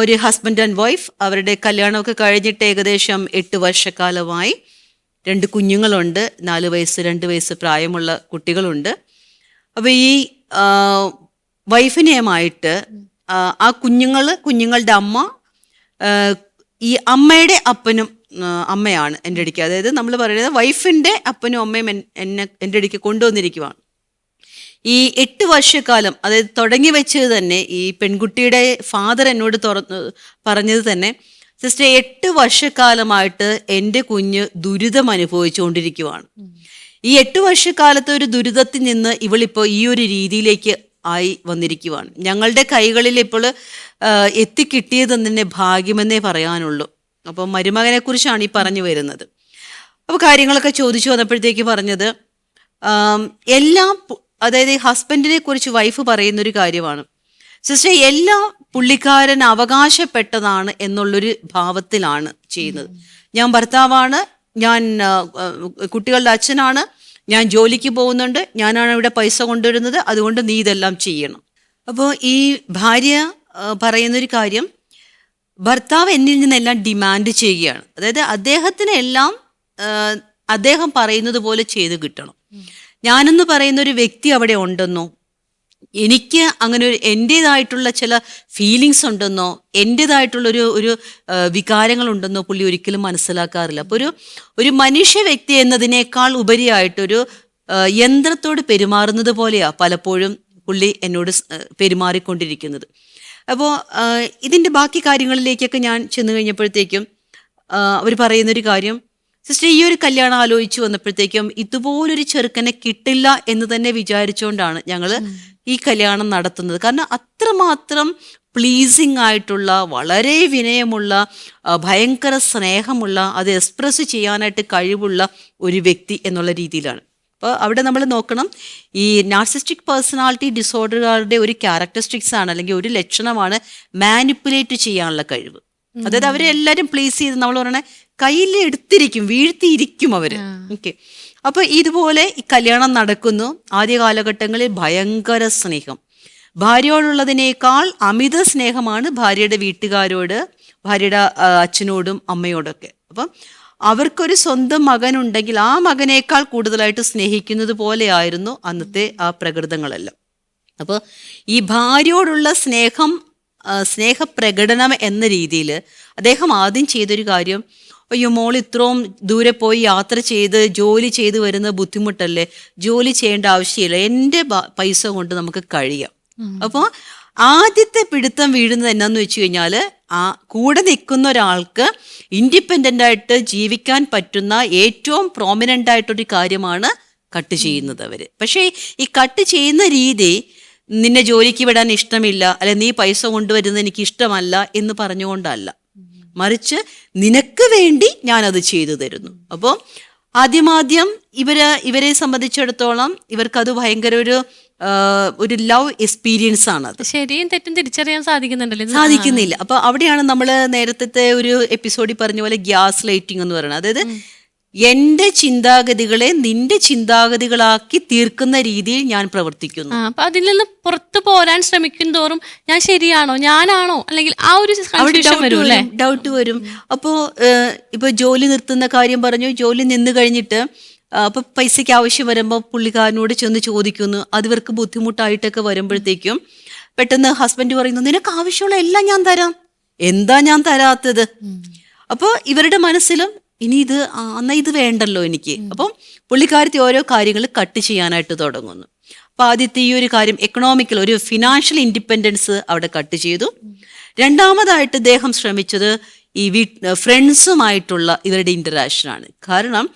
ഒരു husband and wife അവരുടെ കല്യാണമൊക്കെ കഴിഞ്ഞിട്ട് ഏകദേശം എട്ട് വർഷക്കാലമായി. രണ്ട് കുഞ്ഞുങ്ങളുണ്ട് നാല് വയസ്സ് രണ്ട് വയസ്സ് പ്രായമുള്ള കുട്ടികളുണ്ട്. അപ്പോൾ ഈ വൈഫിനെയുമായിട്ട് ആ, കുഞ്ഞുങ്ങൾ കുഞ്ഞുങ്ങളുടെ അമ്മ ഈ അമ്മയുടെ അപ്പനും അമ്മയാണ് എന്റെ അടുക്ക്. അതായത് നമ്മൾ പറയുന്നത് വൈഫിന്റെ അപ്പനും അമ്മയും എന്നെ എന്റെ അടുക്ക് കൊണ്ടുവന്നിരിക്കുവാണ്. ഈ എട്ട് വർഷക്കാലം അതായത് തുടങ്ങി വെച്ചത് തന്നെ ഈ പെൺകുട്ടിയുടെ ഫാദർ എന്നോട് തുറന്ന് പറഞ്ഞത് തന്നെ സിസ്റ്റർ എട്ട് വർഷക്കാലമായിട്ട് എന്റെ കുഞ്ഞ് ദുരിതം അനുഭവിച്ചുകൊണ്ടിരിക്കുവാണ്. ഈ എട്ട് വർഷക്കാലത്തെ ഒരു ദുരിതത്തിൽ നിന്ന് ഇവളിപ്പോൾ ഈ ഒരു രീതിയിലേക്ക് ആയി വന്നിരിക്കുവാണ്. ഞങ്ങളുടെ കൈകളിൽ ഇപ്പോൾ എത്തിക്കിട്ടിയത് തന്നെ ഭാഗ്യമെന്നേ പറയാനുള്ളൂ. അപ്പോൾ മരുമകനെ കുറിച്ചാണ് ഈ പറഞ്ഞു വരുന്നത്. അപ്പോൾ കാര്യങ്ങളൊക്കെ ചോദിച്ചു വന്നപ്പോഴത്തേക്ക് പറഞ്ഞത് എല്ലാം അതായത് ഈ ഹസ്ബൻഡിനെ കുറിച്ച് വൈഫ് പറയുന്ന ഒരു കാര്യമാണ്. സിസ്റ്റർ എല്ലാ പുള്ളിക്കാരൻ അവകാശപ്പെട്ടതാണ് എന്നുള്ളൊരു ഭാവത്തിലാണ് ചെയ്യുന്നത്. ഞാൻ ഭർത്താവാണ് ഞാൻ കുട്ടികളുടെ അച്ഛനാണ് ഞാൻ ജോലിക്ക് പോകുന്നുണ്ട് ഞാനാണ് ഇവിടെ പൈസ കൊണ്ടുവരുന്നത് അതുകൊണ്ട് നീ ഇതെല്ലാം ചെയ്യണം. അപ്പോൾ ഈ ഭാര്യ പറയുന്നൊരു കാര്യം ഭർത്താവ് എന്നിൽ നിന്നെല്ലാം ഡിമാൻഡ് ചെയ്യുകയാണ്. അതായത് അദ്ദേഹത്തിന് എല്ലാം അദ്ദേഹം പറയുന്നത് പോലെ ചെയ്ത് കിട്ടണം. ഞാനെന്ന് പറയുന്ന ഒരു വ്യക്തി അവിടെ ഉണ്ടെന്നോ? എനിക്ക് അങ്ങനെ ഒരു എന്റേതായിട്ടുള്ള ചില ഫീലിങ്സ് ഉണ്ടെന്നോ? എന്റേതായിട്ടുള്ളൊരു ഒരു ഒരു വികാരങ്ങളുണ്ടെന്നോ പുള്ളി ഒരിക്കലും മനസ്സിലാക്കാറില്ല. അപ്പോൾ ഒരു ഒരു മനുഷ്യ വ്യക്തി എന്നതിനേക്കാൾ ഉപരിയായിട്ടൊരു യന്ത്രത്തോട് പെരുമാറുന്നത് പോലെയാ പലപ്പോഴും പുള്ളി എന്നോട് പെരുമാറിക്കൊണ്ടിരിക്കുന്നത്. അപ്പോൾ ഇതിന്റെ ബാക്കി കാര്യങ്ങളിലേക്കൊക്കെ ഞാൻ ചെന്ന് കഴിഞ്ഞപ്പോഴത്തേക്കും അവർ പറയുന്നൊരു കാര്യം സിസ്റ്റർ ഈ ഒരു കല്യാണം ആലോചിച്ച് വന്നപ്പോഴത്തേക്കും ഇതുപോലൊരു ചെറുക്കനെ കിട്ടില്ല എന്ന് തന്നെ വിചാരിച്ചുകൊണ്ടാണ് ഞങ്ങൾ ഈ കല്യാണം നടത്തുന്നത്. കാരണം അത്രമാത്രം പ്ലീസിങ് ആയിട്ടുള്ള വളരെ വിനയമുള്ള ഭയങ്കര സ്നേഹമുള്ള അത് എക്സ്പ്രസ് ചെയ്യാനായിട്ട് കഴിവുള്ള ഒരു വ്യക്തി എന്നുള്ള രീതിയിലാണ്. അപ്പോൾ അവിടെ നമ്മൾ നോക്കണം ഈ നാർസിസ്റ്റിക് പേഴ്സണാലിറ്റി ഡിസോർഡറുകാരുടെ ഒരു ക്യാരക്ടറിസ്റ്റിക്സ് ആണ് അല്ലെങ്കിൽ ഒരു ലക്ഷണമാണ് മാനിപ്പുലേറ്റ് ചെയ്യാനുള്ള കഴിവ്. അതായത് അവരെ എല്ലാവരും പ്ലേസ് ചെയ്ത് നമ്മൾ പറയണ കയ്യിൽ എടുത്തിരിക്കും വീഴ്ത്തിയിരിക്കും അവർ. ഓക്കെ അപ്പൊ ഇതുപോലെ ഈ കല്യാണം നടക്കുന്നു. ആദ്യ കാലഘട്ടങ്ങളിൽ ഭയങ്കര സ്നേഹം. ഭാര്യയോടുള്ളതിനേക്കാൾ അമിത സ്നേഹമാണ് ഭാര്യയുടെ വീട്ടുകാരോട് ഭാര്യയുടെ അച്ഛനോടും അമ്മയോടൊക്കെ. അപ്പം അവർക്കൊരു സ്വന്തം മകൻ ഉണ്ടെങ്കിൽ ആ മകനേക്കാൾ കൂടുതലായിട്ട് സ്നേഹിക്കുന്നത് പോലെയായിരുന്നു അന്നത്തെ ആ പ്രകൃതങ്ങളെല്ലാം. അപ്പോൾ ഈ ഭാര്യയോടുള്ള സ്നേഹം സ്നേഹപ്രകടനം എന്ന രീതിയിൽ അദ്ദേഹം ആദ്യം ചെയ്തൊരു കാര്യം അയ്യോ മോൾ ഇത്രയും ദൂരെ പോയി യാത്ര ചെയ്ത് ജോലി ചെയ്ത് വരുന്ന ബുദ്ധിമുട്ടല്ലേ? ജോലി ചെയ്യേണ്ട ആവശ്യമില്ല. എന്റെ പൈസ കൊണ്ട് നമുക്ക് കഴിയാം. അപ്പോൾ ആദ്യത്തെ പിടുത്തം വീഴുന്നത് എന്നാന്ന് വെച്ച് കഴിഞ്ഞാൽ ആ കൂടെ നിൽക്കുന്ന ഒരാൾക്ക് ഇൻഡിപെൻഡന്റ് ആയിട്ട് ജീവിക്കാൻ പറ്റുന്ന ഏറ്റവും പ്രോമിനന്റ് ആയിട്ടൊരു കാര്യമാണ് കട്ട് ചെയ്യുന്നത് അവർ പക്ഷേ ഈ കട്ട് ചെയ്യുന്ന രീതി നിന്നെ ജോലിക്ക് വിടാൻ ഇഷ്ടമില്ല അല്ലെ നീ പൈസ കൊണ്ടുവരുന്നത് എനിക്ക് ഇഷ്ടമല്ല എന്ന് പറഞ്ഞുകൊണ്ടല്ല. മറിച്ച് നിനക്ക് വേണ്ടി അത് ചെയ്തു തരുന്നു. അപ്പോൾ ആദ്യമാദ്യം ഇവർ ഇവരെ സംബന്ധിച്ചിടത്തോളം ഇവർക്കത് ഭയങ്കര ഒരു ഒരു ലവ് എക്സ്പീരിയൻസ് ആണ് അത്. ശരിയും തെറ്റും തിരിച്ചറിയാൻ സാധിക്കുന്നുണ്ടല്ലോ സാധിക്കുന്നില്ല. അപ്പൊ അവിടെയാണ് നമ്മൾ നേരത്തെ ഒരു എപ്പിസോഡിൽ പറഞ്ഞ പോലെ ഗ്യാസ് ലൈറ്റിംഗ് എന്ന് പറയുന്നത്. അതായത് എന്റെ ചിന്താഗതികളെ നിന്റെ ചിന്താഗതികളാക്കി തീർക്കുന്ന രീതിയിൽ ഞാൻ പ്രവർത്തിക്കുന്നു. അപ്പൊ അതിൽ നിന്ന് പുറത്തു പോരാൻ ശ്രമിക്കും തോറും ഞാൻ ശരിയാണോ ഞാനാണോ അല്ലെങ്കിൽ ആ ഒരു ഡൗട്ട് വരും അപ്പോ ഇപ്പൊ ജോലി നിർത്തുന്ന കാര്യം പറഞ്ഞു ജോലി നിന്ന് കഴിഞ്ഞിട്ട് അപ്പൊ പൈസയ്ക്ക് ആവശ്യം വരുമ്പോൾ പുള്ളിക്കാരനോട് ചെന്ന് ചോദിക്കുന്നു. അത് ഇവർക്ക് ബുദ്ധിമുട്ടായിട്ടൊക്കെ വരുമ്പോഴത്തേക്കും പെട്ടെന്ന് ഹസ്ബൻഡ് പറയുന്നു നിനക്ക് ആവശ്യമുള്ള എല്ലാം ഞാൻ തരാം. എന്താ ഞാൻ തരാത്തത്? അപ്പോൾ ഇവരുടെ മനസ്സിലും ഇനി ഇത് എന്നാ ഇത് വേണ്ടല്ലോ എനിക്ക്. അപ്പം പുള്ളിക്കാരത്തി ഓരോ കാര്യങ്ങൾ കട്ട് ചെയ്യാനായിട്ട് തുടങ്ങുന്നു. അപ്പൊ ആദ്യത്തെ ഈ ഒരു കാര്യം എക്കണോമിക്കൽ ഒരു ഫിനാൻഷ്യൽ ഇൻഡിപെൻഡൻസ് അവിടെ കട്ട് ചെയ്തു. രണ്ടാമതായിട്ട് ഇദ്ദേഹം ശ്രമിച്ചത് ഈ വീ ഫ്രണ്ട്സുമായിട്ടുള്ള ഇവരുടെ ഇന്ററാക്ഷൻ ആണ്. കാരണം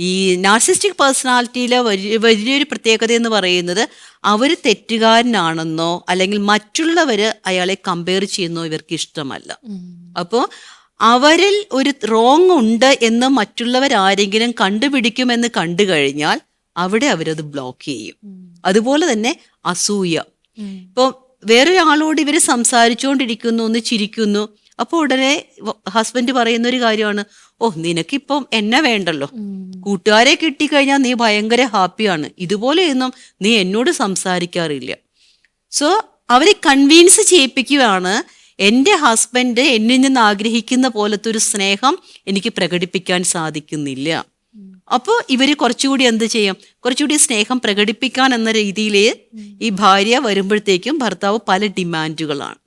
ഈ നാർസിസ്റ്റിക് പേഴ്സണാലിറ്റിയിലെ വലിയ വലിയൊരു പ്രത്യേകത എന്ന് പറയുന്നത് അവർ തെറ്റുകാരനാണെന്നോ അല്ലെങ്കിൽ മറ്റുള്ളവർ അയാളെ കമ്പയർ ചെയ്യുന്നോ ഇവർക്ക് ഇഷ്ടമല്ല. അപ്പോൾ അവരിൽ ഒരു റോങ് ഉണ്ട് എന്ന് മറ്റുള്ളവരാരെങ്കിലും കണ്ടുപിടിക്കുമെന്ന് കണ്ടു കഴിഞ്ഞാൽ അവിടെ അവരത് ബ്ലോക്ക് ചെയ്യും. അതുപോലെ തന്നെ അസൂയ. ഇപ്പോൾ വേറൊരാളോട് ഇവർ സംസാരിച്ചുകൊണ്ടിരിക്കുന്നു ഒന്ന് ചിരിക്കുന്നു അപ്പോൾ ഉടനെ ഹസ്ബൻഡ് പറയുന്ന ഒരു കാര്യമാണ് ഓ നിനക്കിപ്പം എന്നെ വേണ്ടല്ലോ. കൂട്ടുകാരെ കിട്ടിക്കഴിഞ്ഞാൽ നീ ഭയങ്കര ഹാപ്പിയാണ്. ഇതുപോലെയൊന്നും നീ എന്നോട് സംസാരിക്കാറില്ല. സോ അവരെ കൺവീൻസ് ചെയ്യിപ്പിക്കുകയാണ് എന്റെ ഹസ്ബൻഡ് എന്നിൽ നിന്ന് ആഗ്രഹിക്കുന്ന പോലത്തെ ഒരു സ്നേഹം എനിക്ക് പ്രകടിപ്പിക്കാൻ സാധിക്കുന്നില്ല. അപ്പോൾ ഇവർ കുറച്ചുകൂടി എന്ത് ചെയ്യും? കുറച്ചുകൂടി സ്നേഹം പ്രകടിപ്പിക്കാൻ എന്ന രീതിയിൽ ഈ ഭാര്യ വരുമ്പോഴത്തേക്കും ഭർത്താവ് പല ഡിമാൻഡുകളാണ്.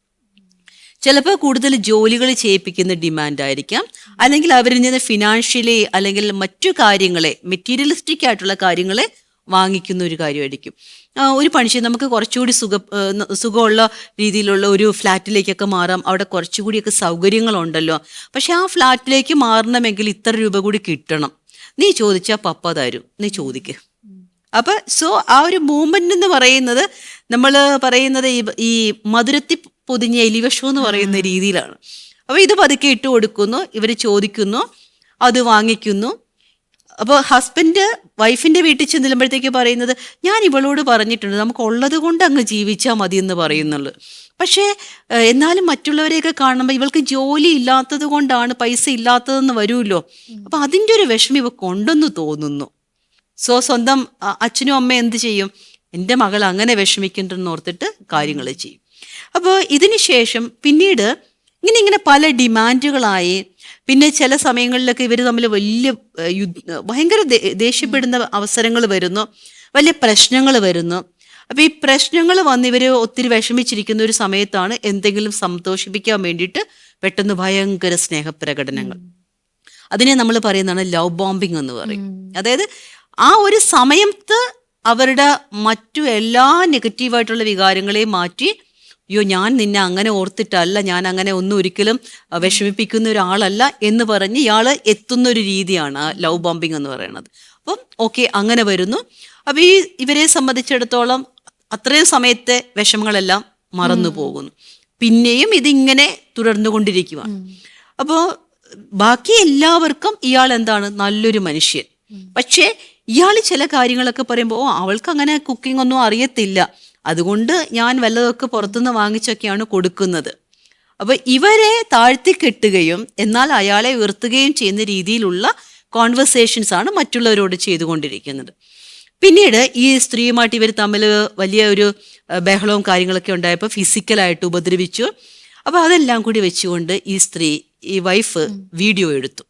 ചിലപ്പോൾ കൂടുതൽ ജോലികൾ ചെയ്യിപ്പിക്കുന്ന ഡിമാൻഡ് ആയിരിക്കാം അല്ലെങ്കിൽ അവരിൽ നിന്ന് ഫിനാൻഷ്യലി അല്ലെങ്കിൽ മറ്റു കാര്യങ്ങളെ മെറ്റീരിയലിസ്റ്റിക് ആയിട്ടുള്ള കാര്യങ്ങളെ വാങ്ങിക്കുന്ന ഒരു കാര്യമായിരിക്കും. ആ, പണി ചെയ്യും നമുക്ക് കുറച്ചുകൂടി സുഖ സുഖമുള്ള രീതിയിലുള്ള ഒരു ഫ്ലാറ്റിലേക്കൊക്കെ മാറാം. അവിടെ കുറച്ചുകൂടിയൊക്കെ സൗകര്യങ്ങളുണ്ടല്ലോ. പക്ഷെ ആ ഫ്ലാറ്റിലേക്ക് മാറണമെങ്കിൽ ഇത്ര രൂപ കൂടി കിട്ടണം. നീ ചോദിച്ചാൽ പപ്പ തരും. നീ ചോദിക്ക്. അപ്പൊ സോ ആ ഒരു മൂമെന്റ് എന്ന് പറയുന്നത് നമ്മൾ പറയുന്നത് ഈ ഈ മധുരത്തി പൊതിഞ്ഞ എലിവശം എന്ന് പറയുന്ന രീതിയിലാണ്. അപ്പൊ ഇത് പതുക്കെ ഇട്ട് കൊടുക്കുന്നു. ഇവർ ചോദിക്കുന്നു. അത് വാങ്ങിക്കുന്നു. അപ്പോൾ ഹസ്ബൻഡ് വൈഫിന്റെ വീട്ടിൽ ചെല്ലുമ്പോഴത്തേക്ക് പറയുന്നത് ഞാൻ ഇവളോട് പറഞ്ഞിട്ടുണ്ട് നമുക്ക് ഉള്ളത് കൊണ്ട് അങ്ങ് ജീവിച്ചാൽ മതി എന്ന് പറയുന്നുള്ളു. പക്ഷേ എന്നാലും മറ്റുള്ളവരെയൊക്കെ കാണുമ്പോൾ ഇവൾക്ക് ജോലി ഇല്ലാത്തത് കൊണ്ടാണ് പൈസ ഇല്ലാത്തതെന്ന് വരുമല്ലോ. അപ്പൊ അതിന്റെ ഒരു വിഷമം ഇവ കൊണ്ടെന്ന് തോന്നുന്നു. സോ സ്വന്തം അച്ഛനും അമ്മയും എന്ത് ചെയ്യും? എന്റെ മകൾ അങ്ങനെ വിഷമിക്കണ്ടെന്ന് ഓർത്തിട്ട് കാര്യങ്ങൾ ചെയ്യും. അപ്പോൾ ഇതിന് ശേഷം പിന്നീട് ഇങ്ങനെ ഇങ്ങനെ പല ഡിമാൻഡുകളായി പിന്നെ ചില സമയങ്ങളിലൊക്കെ ഇവർ തമ്മിൽ വലിയ ഭയങ്കര ദേഷ്യപ്പെടുന്ന അവസരങ്ങൾ വരുന്നു. വലിയ പ്രശ്നങ്ങൾ വരുന്നു. അപ്പോൾ ഈ പ്രശ്നങ്ങൾ വന്ന് ഇവർ ഒത്തിരി വിഷമിച്ചിരിക്കുന്ന ഒരു സമയത്താണ് എന്തെങ്കിലും സന്തോഷിപ്പിക്കാൻ വേണ്ടിയിട്ട് പെട്ടെന്ന് ഭയങ്കര സ്നേഹപ്രകടനങ്ങൾ. അതിനെ നമ്മൾ പറയുന്നതാണ് ലവ് ബോംബിംഗ് എന്ന് പറയും. അതായത് ആ ഒരു സമയത്ത് അവരുടെ മറ്റു എല്ലാ നെഗറ്റീവായിട്ടുള്ള വികാരങ്ങളെയും മാറ്റി അയ്യോ ഞാൻ നിന്നെ അങ്ങനെ ഓർത്തിട്ടല്ല ഞാൻ അങ്ങനെ ഒന്നും ഒരിക്കലും വിഷമിപ്പിക്കുന്ന ഒരാളല്ല എന്ന് പറഞ്ഞ് ഇയാൾ എത്തുന്ന ഒരു രീതിയാണ് ആ ലവ് ബോംബിംഗ് എന്ന് പറയുന്നത്. അപ്പം ഓക്കെ അങ്ങനെ വരുന്നു. അപ്പം ഈ ഇവരെ സംബന്ധിച്ചിടത്തോളം അത്രയും സമയത്തെ വിഷമങ്ങളെല്ലാം മറന്നു പോകുന്നു. പിന്നെയും ഇതിങ്ങനെ തുടർന്നുകൊണ്ടിരിക്കുവാണ് അപ്പോൾ ബാക്കി എല്ലാവർക്കും ഇയാൾ എന്താണ്? നല്ലൊരു മനുഷ്യൻ. പക്ഷേ ഇയാൾ ചില കാര്യങ്ങളൊക്കെ പറയുമ്പോൾ ഓ അവൾക്ക് അങ്ങനെ കുക്കിംഗ് ഒന്നും അറിയത്തില്ല. അതുകൊണ്ട് ഞാൻ വല്ലതൊക്കെ പുറത്തുനിന്ന് വാങ്ങിച്ചൊക്കെയാണ് കൊടുക്കുന്നത്. അപ്പൊ ഇവരെ താഴ്ത്തിക്കെട്ടുകയും എന്നാൽ അയാളെ ഉയർത്തുകയും ചെയ്യുന്ന രീതിയിലുള്ള കോൺവെർസേഷൻസ് ആണ് മറ്റുള്ളവരോട് ചെയ്തുകൊണ്ടിരിക്കുന്നത്. പിന്നീട് ഈ സ്ത്രീയുമായിട്ട് ഇവർ തമ്മിൽ വലിയ ഒരു ബഹളവും കാര്യങ്ങളൊക്കെ ഉണ്ടായപ്പോൾ ഫിസിക്കലായിട്ട് ഉപദ്രവിച്ചു. അപ്പോൾ അതെല്ലാം കൂടി വെച്ചുകൊണ്ട് ഈ സ്ത്രീ ഈ വൈഫ് വീഡിയോ എടുത്തു.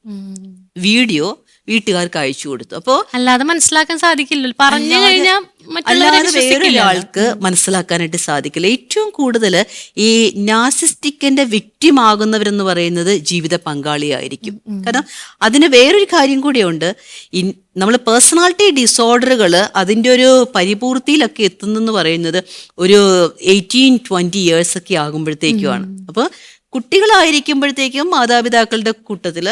വീഡിയോ വീട്ടുകാർക്ക് അയച്ചു കൊടുത്തു. അപ്പോ അല്ലാതെ മനസ്സിലാക്കാൻ സാധിക്കില്ല. പറഞ്ഞു കഴിഞ്ഞാൽ അല്ലാതെ വേറൊരാൾക്ക് മനസ്സിലാക്കാനായിട്ട് സാധിക്കില്ല. ഏറ്റവും കൂടുതൽ ഈ നാസിസ്റ്റിക്കിന്റെ വിക്റ്റിം ആകുന്നവരെന്ന് പറയുന്നത് ജീവിത പങ്കാളിയായിരിക്കും. കാരണം അതിന് വേറൊരു കാര്യം കൂടിയുണ്ട്. നമ്മൾ പേഴ്സണാലിറ്റി ഡിസോർഡറുകൾ അതിന്റെ ഒരു പരിപൂർത്തിയിലൊക്കെ എത്തുന്നെന്ന് പറയുന്നത് ഒരു എയ്റ്റീൻ ട്വന്റി ഇയേഴ്സ് ഒക്കെ ആകുമ്പോഴത്തേക്കുമാണ്. അപ്പോൾ കുട്ടികളായിരിക്കുമ്പോഴത്തേക്കും മാതാപിതാക്കളുടെ കൂട്ടത്തിൽ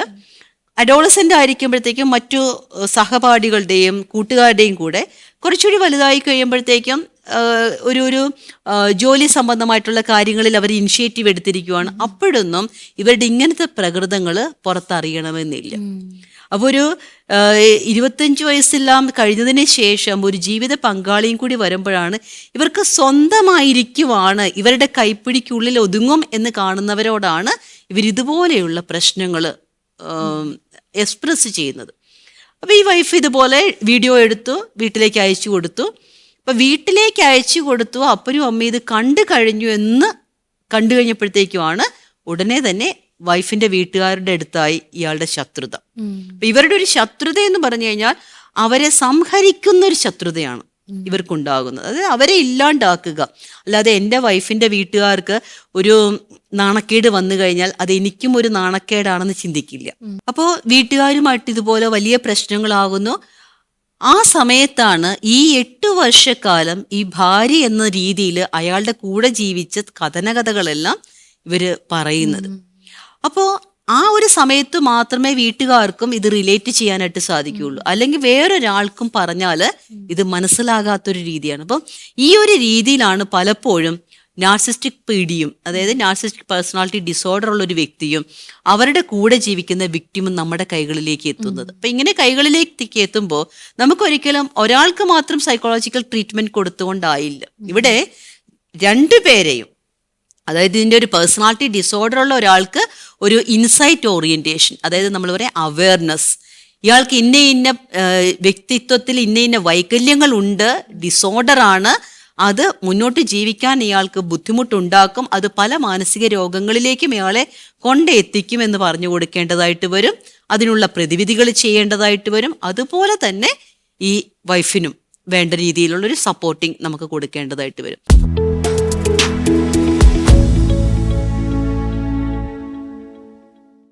അഡോളസെന്റ് ആയിരിക്കുമ്പോഴത്തേക്കും മറ്റു സഹപാഠികളുടെയും കൂട്ടുകാരുടെയും കൂടെ കുറച്ചുകൂടി വലുതായി കഴിയുമ്പോഴത്തേക്കും ഒരു ഒരു ജോലി സംബന്ധമായിട്ടുള്ള കാര്യങ്ങളിൽ അവർ ഇനിഷ്യേറ്റീവ് എടുത്തിരിക്കുവാണ്. അപ്പോഴൊന്നും ഇവരുടെ ഇങ്ങനത്തെ പ്രകൃതങ്ങൾ പുറത്തറിയണമെന്നില്ല. അപ്പോൾ ഒരു ഇരുപത്തഞ്ച് വയസ്സെല്ലാം കഴിഞ്ഞതിന് ശേഷം ഒരു ജീവിത പങ്കാളിയും കൂടി വരുമ്പോഴാണ് ഇവർക്ക് സ്വന്തമായിരിക്കുവാണ് ഇവരുടെ കൈപ്പിടിക്കുള്ളിൽ ഒതുങ്ങും എന്ന് കാണുന്നവരോടാണ് ഇവരിതുപോലെയുള്ള പ്രശ്നങ്ങൾ എക്സ്പ്രസ് ചെയ്യുന്നത്. അപ്പോൾ ഈ വൈഫ് ഇതുപോലെ വീഡിയോ എടുത്തു വീട്ടിലേക്ക് അയച്ചു കൊടുത്തു. അപ്പോൾ വീട്ടിലേക്ക് അയച്ചു കൊടുത്തു അപ്പനും അമ്മയും ഇത് കണ്ടു കഴിഞ്ഞു എന്ന് കണ്ടു കഴിഞ്ഞപ്പോഴത്തേക്കുമാണ് ഉടനെ തന്നെ വൈഫിന്റെ വീട്ടുകാരുടെ അടുത്തായി ഇയാളുടെ ശത്രുത. അപ്പൊ ഇവരുടെ ഒരു ശത്രുത എന്ന് പറഞ്ഞു കഴിഞ്ഞാൽ അവരെ സംഹരിക്കുന്ന ഒരു ശത്രുതയാണ്. ഇവർക്കുണ്ടാകുന്നത്. അതായത് അവരെ ഇല്ലാണ്ടാക്കുക. അല്ലാതെ എന്റെ വൈഫിന്റെ വീട്ടുകാർക്ക് ഒരു നാണക്കേട് വന്നു കഴിഞ്ഞാൽ അത് എനിക്കും ഒരു നാണക്കേടാണെന്ന് ചിന്തിക്കില്ല. അപ്പോൾ വീട്ടുകാരുമായിട്ട് ഇതുപോലെ വലിയ പ്രശ്നങ്ങളാകുന്നു. ആ സമയത്താണ് ഈ എട്ട് വർഷക്കാലം ഈ ഭാര്യ എന്ന രീതിയിൽ അയാളുടെ കൂടെ ജീവിച്ച കഥനകഥകളെല്ലാം ഇവർ പറയുന്നത്. അപ്പോൾ ആ ഒരു സമയത്ത് മാത്രമേ വീട്ടുകാർക്കും ഇത് റിലേറ്റ് ചെയ്യാനായിട്ട് സാധിക്കുകയുള്ളൂ. അല്ലെങ്കിൽ വേറൊരാൾക്കും പറഞ്ഞാൽ ഇത് മനസ്സിലാകാത്തൊരു രീതിയാണ്. അപ്പം ഈ ഒരു രീതിയിലാണ് പലപ്പോഴും നാർസിസ്റ്റിക് പീഡിയും അതായത് നാർസിസ്റ്റിക് പേഴ്സണാലിറ്റി ഡിസോർഡർ ഉള്ള ഒരു വ്യക്തിയും അവരുടെ കൂടെ ജീവിക്കുന്ന വിക്ടിമും നമ്മുടെ കൈകളിലേക്ക് എത്തുന്നത്. അപ്പം ഇങ്ങനെ കൈകളിലേക്ക് എത്തുമ്പോൾ നമുക്കൊരിക്കലും ഒരാൾക്ക് മാത്രം സൈക്കോളജിക്കൽ ട്രീറ്റ്മെന്റ് കൊടുത്തുകൊണ്ടായില്ല. ഇവിടെ രണ്ടു രണ്ടുപേരെയും അതായത് ഇതിന്റെ ഒരു പേഴ്സണാലിറ്റി ഡിസോർഡർ ഉള്ള ഒരാൾക്ക് ഒരു ഇൻസൈറ്റ് ഓറിയന്റേഷൻ അതായത് നമ്മൾ പറയാം അവെയർനെസ് ഇയാൾക്ക് ഇന്ന ഇന്ന വ്യക്തിത്വത്തിൽ ഇന്ന ഇന്ന ഡിസോർഡർ ആണ് അത് മുന്നോട്ട് ജീവിക്കാൻ ഇയാൾക്ക് ബുദ്ധിമുട്ടുണ്ടാക്കും അത് പല മാനസിക രോഗങ്ങളിലേക്കും ഇയാളെ കൊണ്ടെത്തിക്കും എന്ന് പറഞ്ഞു കൊടുക്കേണ്ടതായിട്ട് വരും. അതിനുള്ള പ്രതിവിധികൾ ചെയ്യേണ്ടതായിട്ട് വരും. അതുപോലെ തന്നെ ഈ വൈഫിനും വേണ്ട രീതിയിലുള്ള ഒരു സപ്പോർട്ടിങ് നമുക്ക് കൊടുക്കേണ്ടതായിട്ട് വരും.